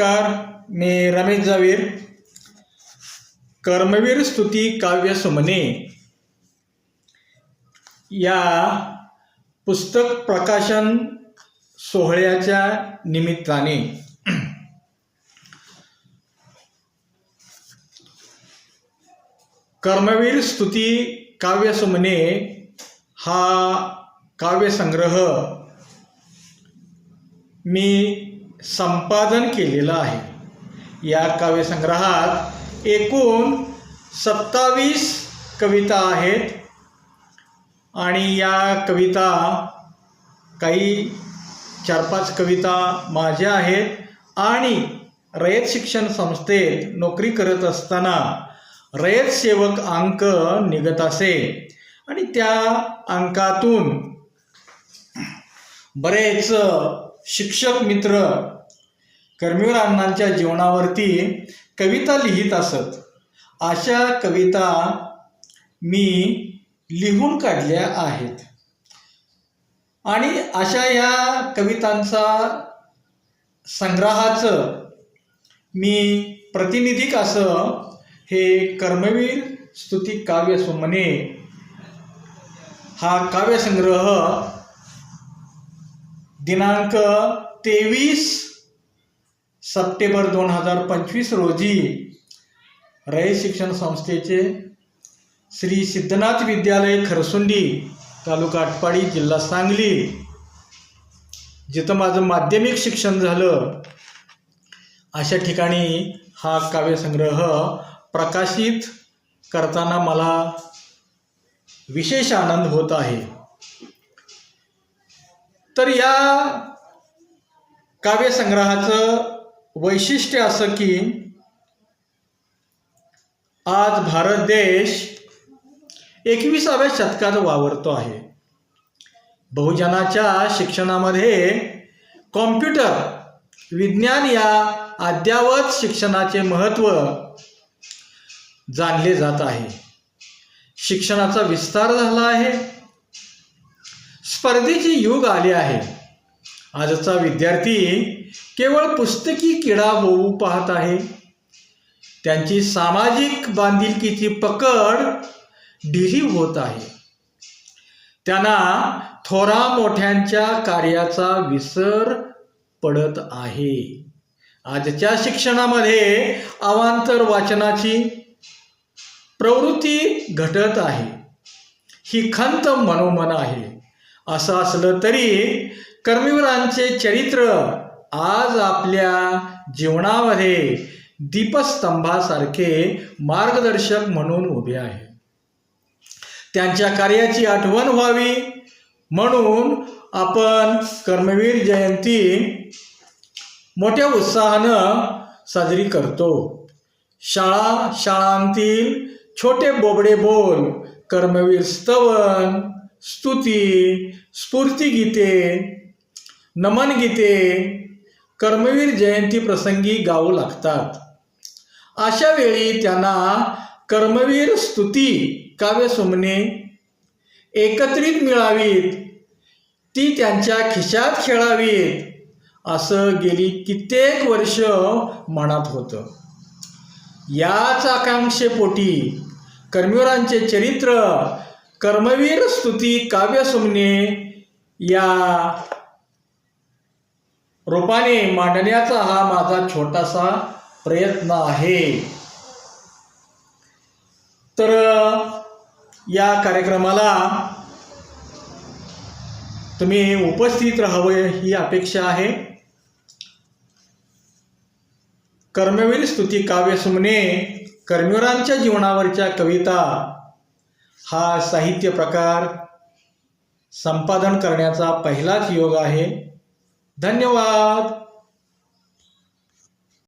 नमस्कार मी रमेश जावीर. कर्मवीर स्तुती काव्य सुमने. या पुस्तक प्रकाशन सोहळ्याच्या निमित्ताने. कर्मवीर स्तुती काव्य सुमने हा काव्यसंग्रह मी संपादन केलेलं आहे. या काव्यसंग्रहात एकूण सत्तावीस कविता आहेत. आणि या कविता काही चार पाच कविता माझ्या आहेत. आणि रयत शिक्षण संस्थेत नोकरी करत असताना रयत सेवक अंक निघत असे. आणि त्या अंकातून बरेच शिक्षक मित्र कर्मवीर अण्णांच्या जीवनावरती कविता लिहित असत. अशा कविता मी लिहून काढल्या आहेत. आणि अशा या कवितांचा संग्रहाचं मी प्रतिनिधिक असं हे कर्मवीर स्तुती काव्य सुमने हा काव्यसंग्रह दिनांक तेवीस सप्टेंबर दोन हजार पंचवीस रोजी रयत शिक्षण संस्थेचे श्री सिद्धनाथ विद्यालय खरसुंडी तालुका आटपाडी जिल्हा सांगली. जिथं माझं माध्यमिक शिक्षण झालं अशा ठिकाणी हा काव्यसंग्रह प्रकाशित करताना मला विशेष आनंद होत आहे. तर या काव्यसंग्रहाचं वैशिष्ट्य असं की आज भारत देश एकविसाव्या शतकात वावरतो आहे. बहुजनाच्या शिक्षणामध्ये कॉम्प्युटर विज्ञान या अद्यावत शिक्षणाचे महत्त्व जाणले जात आहे. शिक्षणाचा विस्तार झाला आहे. स्पर्धेचे युग आले आहे. आजचा विद्यार्थी केवळ पुस्तकी किडा होऊ पाहत आहे. त्यांची सामाजिक बांधिलकीची पकड ढिली होत आहे. त्यांना थोरा मोठ्यांच्या कार्याचा विसर पडत आहे. आजच्या शिक्षणामध्ये अवांतर वाचनाची प्रवृत्ती घटत आहे. ही खंत मनोमन आहे. असं असलं तरी कर्मवीरांचे चरित्र आज आपल्या जीवनामध्ये दीपस्तंभासारखे मार्गदर्शक म्हणून उभे आहे. त्यांच्या कार्याची आठवण व्हावी म्हणून आपण कर्मवीर जयंती मोठ्या उत्साहानं साजरी करतो. शाळा शाळांतील छोटे बोबडे बोल कर्मवीर स्तवन स्तुती स्फूर्तिगीते नमन गीते कर्मवीर जयंती प्रसंगी गाऊ लागतात. अशा वेळी त्यांना कर्मवीर स्तुती काव्यसुमने एकत्रित मिळावीत ती त्यांच्या खिशात खेळावीत असं गेली कित्येक वर्ष मनात होतं. याच आकांक्षेपोटी कर्मवीरांचे चरित्र कर्मवीर स्तुती काव्यसुमने या रूपाने मांडण्याचा हा माझा छोटासा प्रयत्न आहे. तर या कार्यक्रमाला तुम्ही उपस्थित राहावं ही अपेक्षा आहे. कर्मवीर स्तुती काव्यसुमने कर्मवीरांच्या जीवनावरच्या कविता हा साहित्य प्रकार संपादन करण्याचा पहिलाच योग आहे. धन्यवाद!